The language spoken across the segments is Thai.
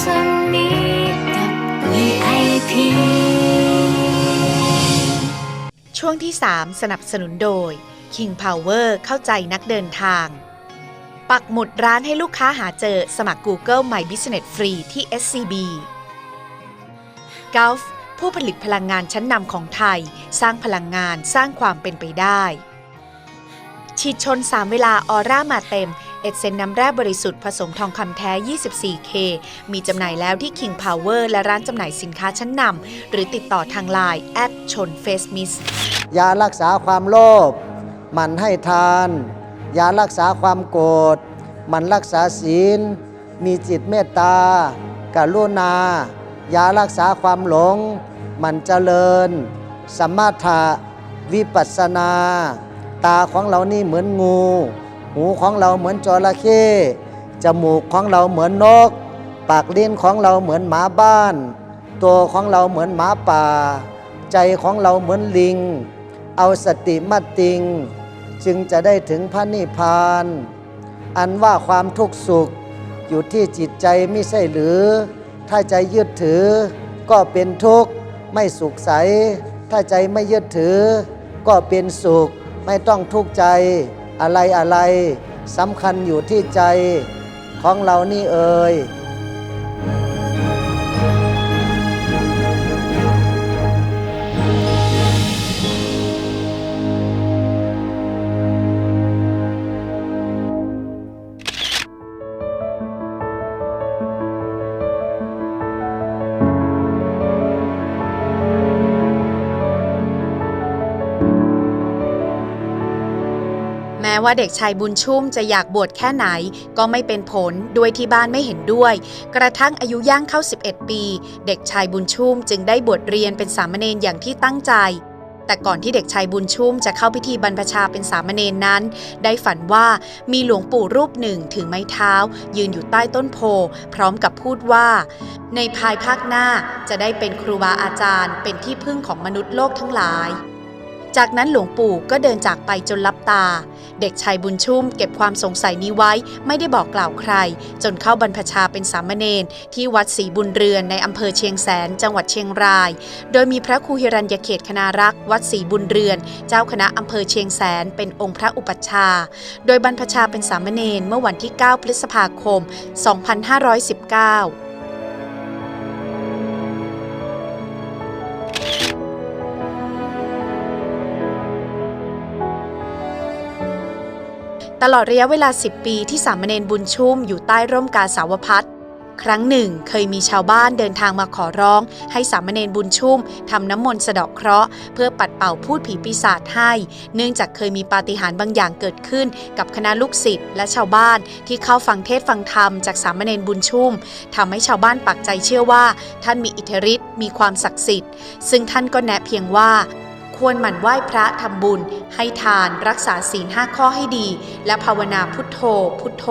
สนิทกับ VIP ช่วงที่ 3 สนับสนุนโดย King Power เข้าใจนักเดินทาง ปักหมุดร้านให้ลูกค้าหาเจอสมัคร Google My Business ฟรีที่ SCB Gulf ผู้ผลิตพลังงานชั้นนำของไทย สร้างพลังงานสร้างความเป็นไปได้ ฉีดชน 3 เวลาออร่ามาเต็ม เอเซนน้ำแร่บริสุทธิ์ผสมทองคำแท้ 24K มีจำหน่ายแล้วที่ King Power และร้านจำหน่ายสินค้าชั้นนำหรือติดต่อทางไลน์แอดชนเฟสมิสยารักษาความโลภมันให้ทาน ยารักษาความโกรธมันรักษาศีล มีจิตเมตตา กรุณา ยารักษาความหลง มันเจริญ สมมาถะวิปัสสนา ตาของเรานี่เหมือนงู หูของเราเหมือนจระเข้จมูกของเราเหมือนนก ปากลิ้นของเราเหมือนหมาบ้าน ตัวของเราเหมือนหมาป่า ใจของเราเหมือนลิง เอาสติมาติง จึงจะได้ถึงพระนิพพาน อันว่าความทุกข์สุขอยู่ที่จิตใจไม่ใช่หรือ ถ้าใจยึดถือ ก็เป็นทุกข์ไม่สุขใส ถ้าใจไม่ยึดถือ ก็เป็นสุขไม่ต้องทุกข์ใจ อะไรอะไรสำคัญอยู่ที่ใจของเรานี่เอ่ย ว่าเด็กชายบุญชุ่มจะอยากบวชแค่ไหน ก็ไม่เป็นผลด้วยที่บ้านไม่เห็นด้วย กระทั่งอายุย่างเข้า 11 ปี เด็กชายบุญชุ่มจึงได้บวชเรียนเป็นสามเณรอย่างที่ตั้งใจ แต่ก่อนที่เด็กชายบุญชุ่มจะเข้าพิธีบรรพชาเป็นสามเณรนั้น ได้ฝันว่ามีหลวงปู่รูปหนึ่งถือไม้เท้า ยืนอยู่ใต้ต้นโพ พร้อมกับพูดว่า ในภายภาคหน้าจะได้เป็นครูบาอาจารย์ เป็นที่พึ่งของมนุษย์โลกทั้งหลาย จากนั้นหลวงปู่ก็เดินจากไปจนลับตา เด็กชายบุญชุ่มเก็บความสงสัยนี้ไว้ไม่ได้บอกกล่าวใคร จนเข้าบรรพชาเป็นสามเณรที่วัดศรีบุญเรือนในอำเภอเชียงแสน จังหวัดเชียงราย โดยมีพระครูฮิรัญญเขตคณารักษ์วัดศรีบุญเรือน เจ้าคณะอำเภอเชียงแสน เป็นองค์พระอุปัชฌาย์โดยบรรพชาเป็นสามเณรเมื่อวันที่ 9 พฤษภาคม 2519 ตลอดระยะเวลา 10 ปีที่สามเณรบุญชุ่มอยู่ใต้ร่มกาสาวพัฒครั้งหนึ่งเคยมีชาวบ้านเดินทางมาขอร้อง ให้สามเณรบุญชุ่มทำน้ำมนต์สะเดาะเคราะห์เพื่อปัดเป่าพูดผีปีศาจให้ เนื่องจากเคยมีปาฏิหาริย์บางอย่างเกิดขึ้น กับคณะลูกศิษย์และชาวบ้านที่เข้าฟังเทศฟังธรรมจากสามเณรบุญชุ่มทำให้ชาวบ้านปักใจเชื่อว่า ท่านมีอิทธิฤทธิ์มีความศักดิ์สิทธิ์ ซึ่งท่านก็แนะเพียงว่า ควรหมั่นไหว้พระทำบุญ ให้ทานรักษาศีลห้าข้อให้ดี และภาวนาพุทโธ พุทโธ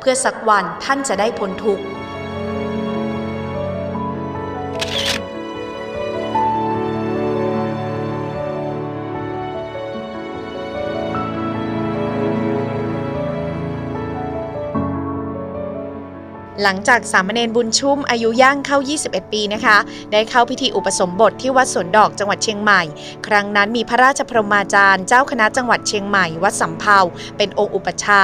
เพื่อสักวันท่านจะได้พ้นทุกข์ หลังจากสามเณรบุญชุ่มอายุย่างเข้า 21 ปีนะคะ ได้เข้าพิธีอุปสมบทที่วัดสวนดอกจังหวัดเชียงใหม่ ครั้งนั้นมีพระราชพรหมาจารย์ เจ้าคณะจังหวัดเชียงใหม่ วัดสำเภาเป็นองค์อุปชา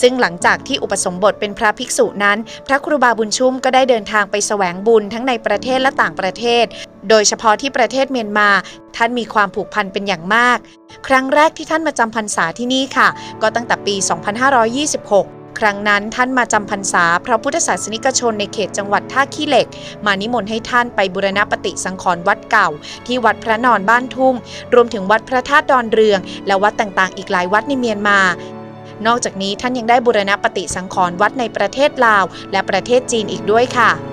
ซึ่งหลังจากที่อุปสมบทเป็นพระภิกษุนั้น พระครูบาบุญชุ่มก็ได้เดินทางไปแสวงบุญทั้งในประเทศและต่างประเทศ โดยเฉพาะที่ประเทศเมียนมาท่านมีความผูกพันเป็นอย่างมาก ครั้งแรกที่ท่านมาจำพรรษาที่นี่ค่ะ ก็ตั้งแต่ปี 2526 ครั้งนั้นท่านมาจำพรรษาพระพุทธศาสนิกชนในเขตจังหวัดท่าขี้เหล็ก มานิมนต์ให้ท่านไปบุรณปฏิสังขรณ์วัดเก่า ที่วัดพระนอนบ้านทุ่ง รวมถึงวัดพระธาตุดอนเรือง และวัดต่างๆ อีกหลายวัดในเมียนมานอกจากนี้ท่านยังได้บุรณปฏิสังขรณ์วัดในประเทศลาว และประเทศจีนอีกด้วยค่ะ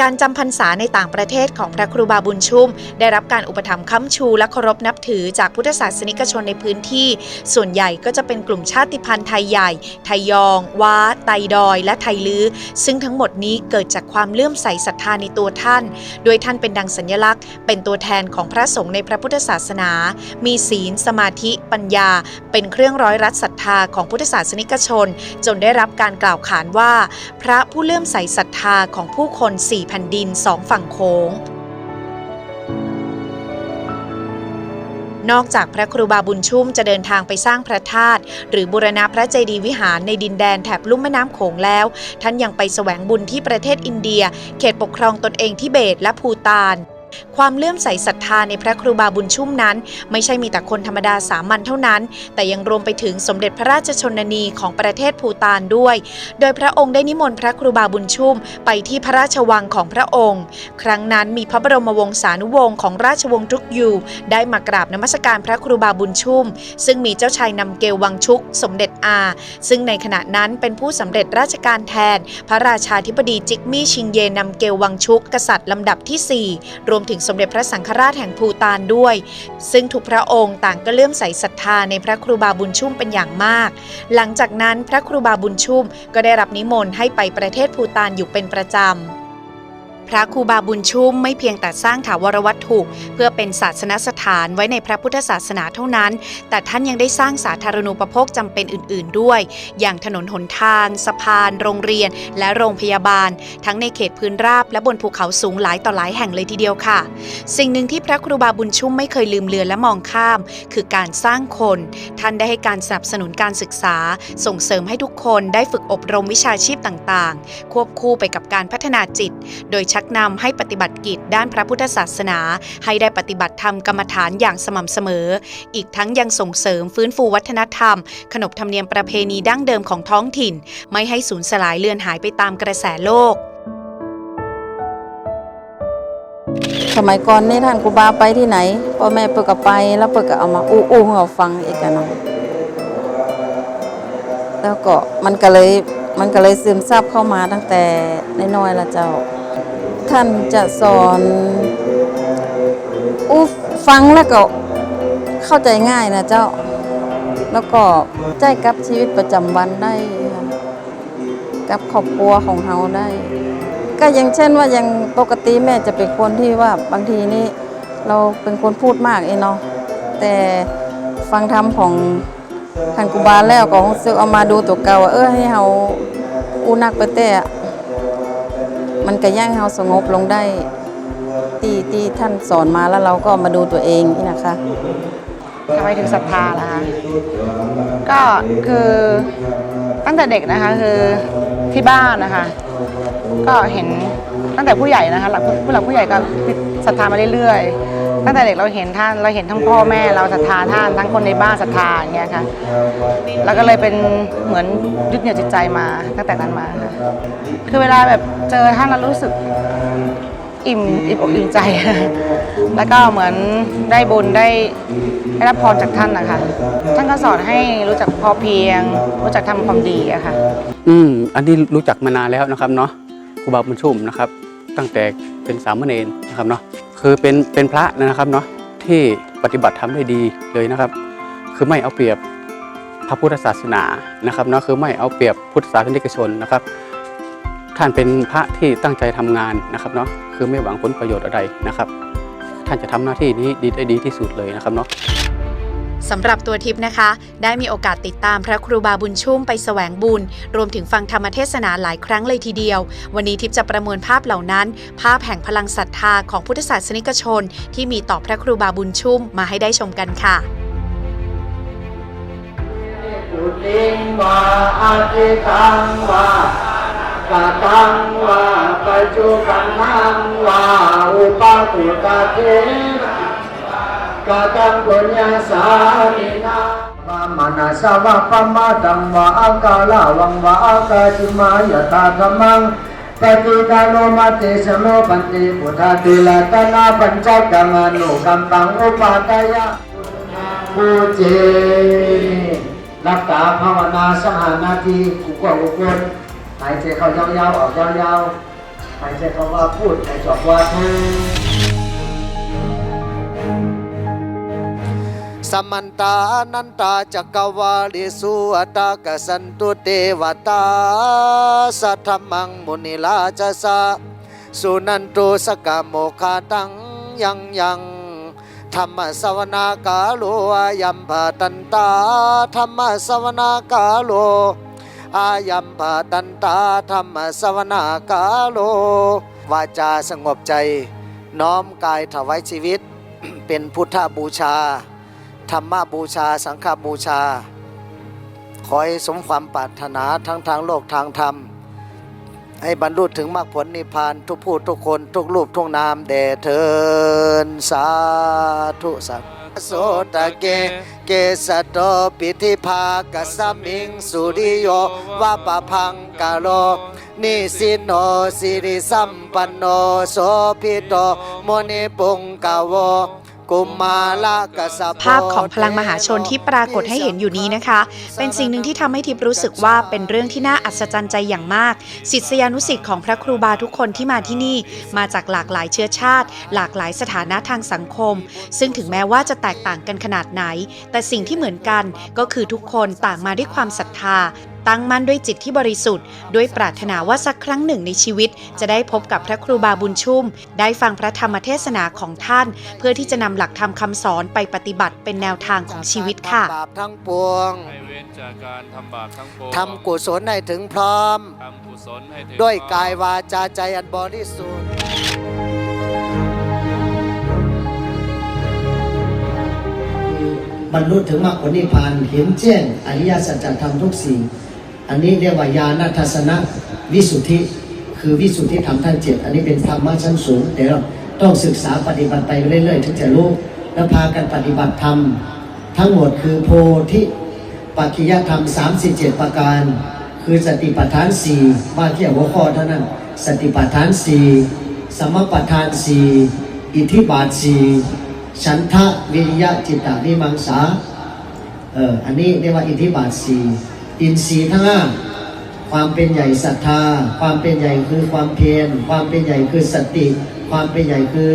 การจำพรรษาในต่างประเทศของพระครูบาบุญชุ่ม ได้รับการอุปถัมภ์ค้ำชูและเคารพนับถือจากพุทธศาสนิกชนในพื้นที่ ส่วนใหญ่ก็จะเป็นกลุ่มชาติพันธุ์ไทยใหญ่ ไทยยอง ว้า ไตดอย และไทยลื้อซึ่งทั้งหมดนี้เกิดจากความเลื่อมใสศรัทธาในตัวท่าน โดยท่านเป็นดังสัญลักษณ์ เป็นตัวแทนของพระสงฆ์ในพระพุทธศาสนา มีศีล สมาธิ ปัญญา เป็นเครื่องร้อยรัดศรัท ธธาของพุทธศาสนิกชน จนได้รับการกล่าวขานว่า พระผู้เลื่อมใสศรัทธาของผู้คนสี่แผ่นดินสองฝั่งโขงนอกจากพระครูบาบุญชุ่มจะเดินทางไปสร้างพระธาตุหรือบูรณะพระเจดีย์วิหารในดินแดนแถบลุ่มแม่น้ำโขงแล้ว ท่านยังไปแสวงบุญที่ประเทศอินเดีย เขตปกครองตนเองทิเบตและภูตาน ความเลื่อมใสศรัทธาในพระครูบาบุญชุ่มนั้น ไม่ใช่มีแต่คนธรรมดาสามัญเท่านั้น แต่ยังรวมไปถึงสมเด็จพระราชชนนีของประเทศภูตานด้วย โดยพระองค์ได้นิมนต์พระครูบาบุญชุ่ม ไปที่พระราชวังของพระองค์ ครั้งนั้นมีพระบรมวงศานุวงศ์ของราชวงศ์ทุกยูได้มากราบนมัสการพระครูบาบุญชุ่ม ซึ่งมีเจ้าชายนำเกลวังชุก สมเด็จอา ซึ่งในขณะนั้นเป็นผู้สำเร็จราชการแทน พระราชาธิบดีจิกมี่ชิงเยนำเกลวังชุก กษัตริย์ลำดับทีสี่4 รวมถึงสมเด็จพระสังฆราชแห่งภูตานด้วย ซึ่งทุกพระองค์ต่างก็เลื่อมใสศรัทธาในพระครูบาบุญชุ่มเป็นอย่างมาก หลังจากนั้นพระครูบาบุญชุ่มก็ได้รับนิมนต์ให้ไปประเทศภูตานอยู่เป็นประจำ พระครูบาบุญชุ่มไม่เพียงแต่สร้างถาวรวัตถุ เพื่อเป็นศาสนสถานไว้ในพระพุทธศาสนาเท่านั้น แต่ท่านยังได้สร้างสาธารณูปโภคจำเป็นอื่น ๆ ด้วย อย่างถนนหนทาง สะพาน โรงเรียน และโรงพยาบาล ทั้งในเขตพื้นราบและบนภูเขาสูงหลายต่อหลายแห่งเลยทีเดียวค่ะ สิ่งหนึ่งที่พระครูบาบุญชุ่มไม่เคยลืมเลือนและมองข้าม คือการสร้างคน ท่านได้ให้การสนับสนุนการศึกษา ส่งเสริมให้ทุกคนได้ฝึกอบรมวิชาชีพต่าง ๆ ควบคู่ไปกับการพัฒนาจิต โดยชักนำให้ปฏิบัติกิจด้านพระพุทธศาสนา ให้ได้ปฏิบัติธรรมกรรมฐานอย่างสม่ำเสมอ อีกทั้งยังส่งเสริมฟื้นฟูวัฒนธรรม ขนบธรรมเนียมประเพณีดั้งเดิมของท้องถิ่น ไม่ให้สูญสลายเลือนหายไปตามกระแสโลกสมัยก่อนนี่ท่านครูบาไปที่ไหนพ่อแม่เปิดก็ไป แล้วเปิดก็เอามาอู้อู้เราฟังอีกนะแล้วก็มันก็เลยมันก็เลยซึมซับเข้ามาตั้งแต่น้อยๆละเจ้า ท่านจะสอนอู้ฟังแล้วก็เข้าใจง่ายนะเจ้า แล้วก็ใจกับชีวิตประจำวันได้ค่ะกับครอบครัวของเราได้ ก็อย่างเช่นว่าอย่างปกติแม่จะเป็นคนที่ว่าบางทีนี่เราเป็นคนพูดมากเองเนาะแต่ฟังธรรมของท่านกุบาแล้วก็รู้สึกเอามาดูตัวเก่าว่าเออให้เราอูนักไปแต่ มันก็ย่างเราสงบลงได้ที่ที่ท่านสอนมาแล้วเราก็มาดูตัวเองนี่นะคะทำไมถึงศรัทธาล่ะคะ ก็คือตั้งแต่เด็กนะคะคือที่บ้านนะคะ ก็เห็นตั้งแต่ผู้ใหญ่นะคะหลักผู้หลักผู้ใหญ่ก็ศรัทธามาเรื่อยๆ ตั้งแต่เด็กเราเห็นท่านเราเห็นทั้งพ่อแม่เราศรัทธาท่านทั้งคนในบ้านศรัทธาอย่างเงี้ยค่ะแล้วก็เลยเป็นเหมือนยึดเหนี่ยวจิตใจมาตั้งแต่นั้นมาค่ะคือเวลาแบบเจอท่านเรารู้สึกอิ่มอิ่มอกอิ่มใจ แล้วก็เหมือนได้บุญได้ได้รับพรจากท่านนะคะ ท่านก็สอนให้รู้จักพอเพียง รู้จักทำความดีอะค่ะ อืม อันนี้รู้จักมานานแล้วนะครับเนาะครูบาบุญชุ่มนะครับ ตั้งแต่เป็นสามเณรนะครับเนาะ คือเป็นเป็นพระนะครับเนาะที่ปฏิบัติทำได้ดีเลยนะครับ คือไม่เอาเปรียบพระพุทธศาสนานะครับเนาะคือไม่เอาเปรียบพุทธศาสนิกชนนะครับ ท่านเป็นพระที่ตั้งใจทำงานนะครับเนาะคือไม่หวังผลประโยชน์อะไรนะครับ ท่านจะทำหน้าที่นี้ดีได้ดีที่สุดเลยนะครับเนาะ สำหรับตัวทิพย์นะคะ ได้มีโอกาสติดตามพระครูบาบุญชุ่มไปแสวงบุญ รวมถึงฟังธรรมเทศนาหลายครั้งเลยทีเดียว วันนี้ทิพย์จะประมวลภาพเหล่านั้น ภาพแห่งพลังศรัทธาของพุทธศาสนิกชน ที่มีต่อพระครูบาบุญชุ่มมาให้ได้ชมกันค่ะปุติงวาอาทิตังวาปะตังวาปัจจุบันนังวาอุปาปุตเท กะตังปุญญาสามินาวามนาสาวะปะมาตังวาอากาลาวังวาอากาจิมายตาธรรมังปฏิกาโนมาเตสโนปันติพุทธติลตนาปัญจกังอนุกัมปังอุปาตยะภูเจรักษาภาวนาสหานาทีกุกวกุกวนหายใจเข้ายาวๆออกยาวๆหายใจเข้าว่าพูดหายใจออกว่าทู มันตานันตาจักวาลิสุอตากสันตุเทวตาสัทธมังมุนิลาจสะสุนันตุสกาโมคาตังยังยังธรรมสวนากาโลอายัมภาตันตาธรรมสวนากาโลอายัมภาตันตาธรรมสวนากาโลวาจาสงบใจ น้อมกายถวายชีวิต เป็นพุทธบูชา ธรรมบูชา สังฆบูชา ขอให้สมความปรารถนาทั้งทางโลกทางธรรม ให้บรรลุถึงมรรคผลนิพพานทุกผู้ทุกคนทุกรูปทุกนามแด่เทินสาธุสัพโสตะเกเกสโตปิธิภากัสสมิงสุริโยวะปะพังกาโลนิสิโนสิริสัมปันโนโสภิโตโมนิปุงกาโว ภาพของพลังมหาชนที่ปรากฏให้เห็นอยู่นี้นะคะ เป็นสิ่งหนึ่งที่ทำให้ทิพย์รู้สึกว่าเป็นเรื่องที่น่าอัศจรรย์ใจอย่างมากศิษยานุศิษย์ของพระครูบาทุกคนที่มาที่นี่ มาจากหลากหลายเชื้อชาติ หลากหลายสถานะทางสังคม ซึ่งถึงแม้ว่าจะแตกต่างกันขนาดไหน แต่สิ่งที่เหมือนกันก็คือทุกคนต่างมาด้วยความศรัทธา ตั้งมั่นด้วยจิตที่บริสุทธิ์ ด้วยปรารถนาว่าสักครั้งหนึ่งในชีวิต จะได้พบกับพระครูบาบุญชุ่ม ได้ฟังพระธรรมเทศนาของท่าน เพื่อที่จะนำหลักธรรมคำสอนไปปฏิบัติเป็นแนวทางของชีวิตค่ะบาปทั้งปวงให้เว้นจากการทำบาปทั้งปวงทำกุศลให้ถึงพร้อมทำกุศลให้ถึงด้วยพร้อมกายวาจาใจอันบริสุทธิ์บรรลุถึงมรรคผลนิพพานเห็นแจ้งอริยสัจธรรมทุกสิ่ง อันนี้เรียกว่าญาณทัศนะวิสุทธิ คือวิสุทธิธรรมทั้งเจ็ดอันนี้เป็นธรรมะชั้นสูงแต่เราต้องศึกษาปฏิบัติไปเรื่อยๆถึงจะรู้และพากันปฏิบัติธรรม ทั้งหมดคือโพธิปัจจยธรรม 37 ประการ คือสติปัฏฐานสี่ว่าเกี่ยวหัวข้อเท่านั้น สติปัฏฐานสี่สมปัฏฐานสี่อิทธิบาทสี่ฉันทะวิริยะจิตตวิมังสาเอออันนี้เรียกว่าอิทธิบาทสี่ อินทรีย์ทั้งห้าความเป็นใหญ่ศรัทธา ความเป็นใหญ่คือความเพียรความเป็นใหญ่คือสติ ความเป็นใหญ่คือ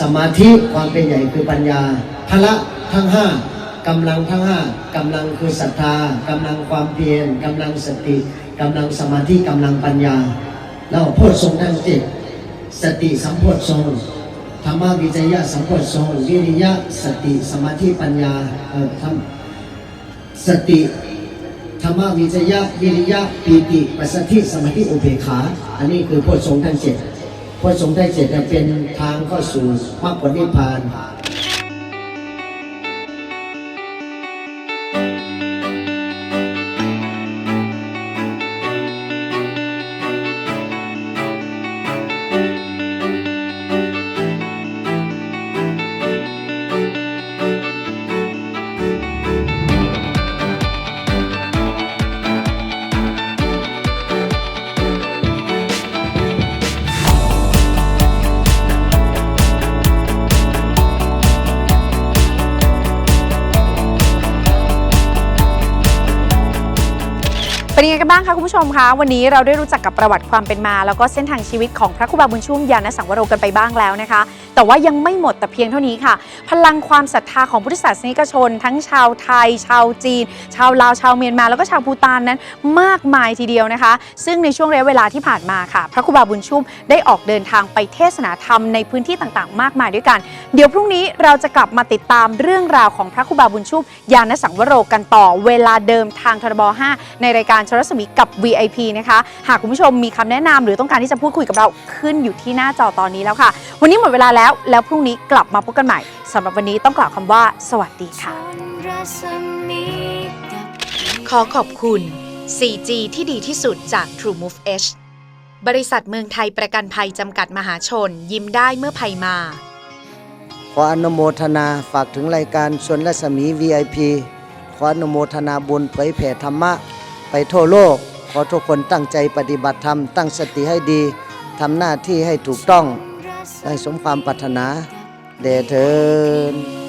สมาธิความเป็นใหญ่คือปัญญาพละทั้งห้ากำลังทั้งห้ากำลังคือศรัทธากำลังความเพียรกำลังสติกำลังสมาธิกำลังปัญญา แล้วโพชฌงค์ทั้งจ็ดสติสัมโพชฌงค์ธรรมวิจยะสัมโพชฌงค์วิริยะสติสมาธิปัญญาเออทำสติ ธรรมวิจยะวิริยะปีติปัสสธิสมาธิอุเบกขา อันนี้คือพุทธสงฆ์ทั้งเจ็ดโพชฌงฆ์ทั้งเจ็ดเนี่ยเป็นทางเข้าสู่มรรคผลนิพพาน เป็นยังไงกันบ้างคะคุณผู้ชมคะวันนี้เราได้รู้จักกับประวัติความเป็นมา แล้วก็เส้นทางชีวิตของพระครูบาบุญชุ่มยานสังวโรกันไปบ้างแล้วนะคะ แต่ว่ายังไม่หมดแต่เพียงเท่านี้ค่ะ พลังความศรัทธาของพุทธศาสนิกชน ทั้งชาวไทย ชาวจีน ชาวลาวชาวเมียนมา แล้วก็ชาวภูตานนั้นมากมายทีเดียวนะคะ ซึ่งในช่วงระยะเวลาที่ผ่านมาค่ะ พระครูบาบุญชุ่มได้ออกเดินทางไปเทศนาธรรมในพื้นที่ต่างๆ มากมายด้วยกัน เดี๋ยวพรุ่งนี้เราจะกลับมาติดตามเรื่องราวของพระครูบาบุญชุ่มยานสังวโรกันต่อเวลาเดิมทางทรบ5ในรายการชรสมีกับ VIP นะคะ หากคุณผู้ชมมีคำแนะนำหรือต้องการที่จะพูดคุยกับเราขึ้นอยู่ที่หน้าจอตอนนี้แล้วค่ะ วันนี้หมดเวลาแล้วแล้วพรุ่งนี้กลับมาพบกันใหม่สำหรับวันนี้ต้องกล่าวคำว่า สวัสดีค่ะรัศมีกับขอขอบคุณ 4G ที่ดีที่สุดจาก TrueMove H บริษัทเมืองไทยประกันภัยจำกัดมหาชน ยิ้มได้เมื่อภัยมา ขออนุโมทนาฝากถึงรายการชนรัศมี VIP ขออนุโมทนาบุญเผยแผ่ธรรมะ ไปทั่วโลก ขอทุกคนตั้งใจปฏิบัติธรรม ตั้งสติให้ดี ทำหน้าที่ให้ถูกต้องรัศ ได้สมความปรารถนาเดเทิน